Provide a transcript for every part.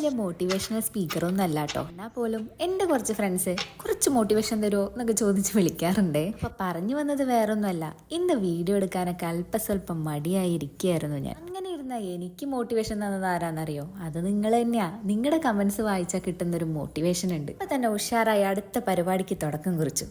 വലിയ മോട്ടിവേഷണൽ സ്പീക്കറൊന്നും അല്ല കേട്ടോ. എന്നാൽ പോലും എന്റെ കുറച്ച് ഫ്രണ്ട്സ് കുറച്ച് മോട്ടിവേഷൻ തരുമോ എന്നൊക്കെ ചോദിച്ച് വിളിക്കാറുണ്ട്. അപ്പൊ പറഞ്ഞു വന്നത് വേറൊന്നുമല്ല ഇന്ന് വീഡിയോ എടുക്കാനൊക്കെ അല്പസ്വല്പം മടിയായിരിക്കുകയായിരുന്നു ഞാൻ. അങ്ങനെ ഇരുന്ന എനിക്ക് മോട്ടിവേഷൻ തന്നത് ആരാന്നറിയോ? അത് നിങ്ങൾ തന്നെയാ. നിങ്ങളുടെ കമന്റ്സ് വായിച്ചാൽ കിട്ടുന്ന ഒരു മോട്ടിവേഷൻ ഉണ്ട്. ഇപ്പൊ തന്നെ ഉഷാറായി അടുത്ത പരിപാടിക്ക് തുടക്കം കുറിച്ചു.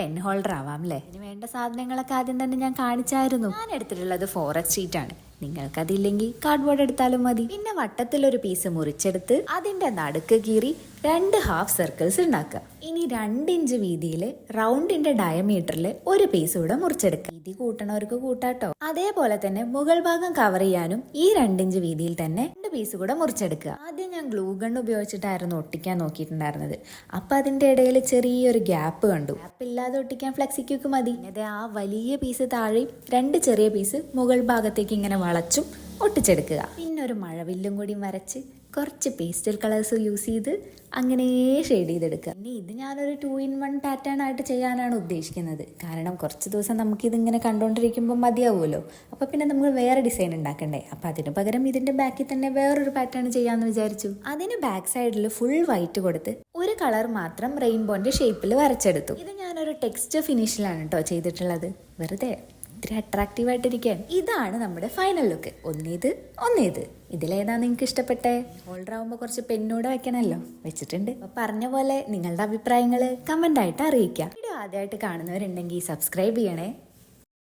പെൻ ഹോൾഡർ ആവാം അല്ലേ ഇതിന് വേണ്ട സാധനങ്ങളൊക്കെ ആദ്യം തന്നെ ഞാൻ കാണിച്ചായിരുന്നു. ഞാൻ എടുത്തിട്ടുള്ളത് ഫോറസ്റ്റ് ഷീറ്റ് ആണ്. നിങ്ങൾക്കതില്ലെങ്കിൽ കാർഡ്ബോർഡ് എടുത്താലും മതി. പിന്നെ വട്ടത്തിലൊരു പീസ് മുറിച്ചെടുത്ത് അതിന്റെ നടുക്ക് കീറി രണ്ട് ഹാഫ് സർക്കിൾസ് ഉണ്ടാക്കുക ഇനി രണ്ട് ഇഞ്ച് വീതിയിൽ റൗണ്ടിന്റെ ഡയമീറ്ററിൽ ഒരു പീസ് കൂടെ മുറിച്ചെടുക്കുക. വീതി കൂട്ടണവർക്ക് കൂട്ടാട്ടോ. അതേപോലെ തന്നെ മുകൾ ഭാഗം കവർ ചെയ്യാനും ഈ രണ്ടിഞ്ച് വീതിയിൽ തന്നെ രണ്ട് പീസ് കൂടെ മുറിച്ചെടുക്കുക. ആദ്യം ഞാൻ ഗ്ലൂ ഗൺ ഉപയോഗിച്ചിട്ടായിരുന്നു ഒട്ടിക്കാൻ നോക്കിയിട്ടുണ്ടായിരുന്നത്. അപ്പൊ അതിന്റെ ഇടയിൽ ചെറിയൊരു ഗ്യാപ്പ് കണ്ടു. ഗ്യാപ്പ് ഒട്ടിക്കാൻ ഫ്ലെക്സിക്കൊക്കെ മതി. അതെ ആ വലിയ പീസ് താഴെയും രണ്ട് ചെറിയ പീസ് മുകൾ ഭാഗത്തേക്ക് ഇങ്ങനെ വളച്ചും ഒട്ടിച്ചെടുക്കുക. പിന്നെ ഒരു മഴവില്ലും കൂടി വരച്ച് കുറച്ച് പേസ്റ്റൽ കളേഴ്സ് യൂസ് ചെയ്ത് അങ്ങനെ ഷെയ്ഡ് ചെയ്തെടുക്കുക. ഇനി ഇത് ഞാനൊരു ടു ഇൻ വൺ പാറ്റേൺ ആയിട്ട് ചെയ്യാനാണ് ഉദ്ദേശിക്കുന്നത്. കാരണം കുറച്ച് ദിവസം നമുക്കിതിങ്ങനെ കണ്ടുകൊണ്ടിരിക്കുമ്പോൾ മതിയാവുമല്ലോ. അപ്പോൾ പിന്നെ നമ്മൾ വേറെ ഡിസൈൻ ഉണ്ടാക്കണ്ടേ? അപ്പോൾ അതിന് പകരം ഇതിന്റെ ബാക്കിൽ തന്നെ വേറൊരു പാറ്റേൺ ചെയ്യാമെന്ന് വിചാരിച്ചു. അതിന് ബാക്ക് സൈഡിൽ ഫുൾ വൈറ്റ് കൊടുത്ത് ഒരു കളർ മാത്രം റെയിൻബോന്റെ ഷേപ്പിൽ വരച്ചെടുത്തു. ഇത് ഞാനൊരു ടെക്സ്റ്റ് ഫിനിഷിലാണ് കേട്ടോ ചെയ്തിട്ടുള്ളത്. വെറുതെ ഇത്തിരി അട്രാക്റ്റീവ് ആയിട്ടിരിക്കാൻ ഇതാണ് നമ്മുടെ ഫൈനൽ ലുക്ക് ഒന്നേത് ഒന്നേത്. ഇതിലേതാ നിങ്ങൾക്ക് ഇഷ്ടപ്പെട്ടേ? ഹോൾഡർ ആവുമ്പോൾ കുറച്ച് പെന്നൂടെ വെക്കണമല്ലോ വെച്ചിട്ടുണ്ട്. പറഞ്ഞ പോലെ നിങ്ങളുടെ അഭിപ്രായങ്ങൾ കമന്റ് ആയിട്ട് അറിയിക്കാം വീഡിയോ ആദ്യമായിട്ട് കാണുന്നവരുണ്ടെങ്കിൽ സബ്സ്ക്രൈബ് ചെയ്യണേ.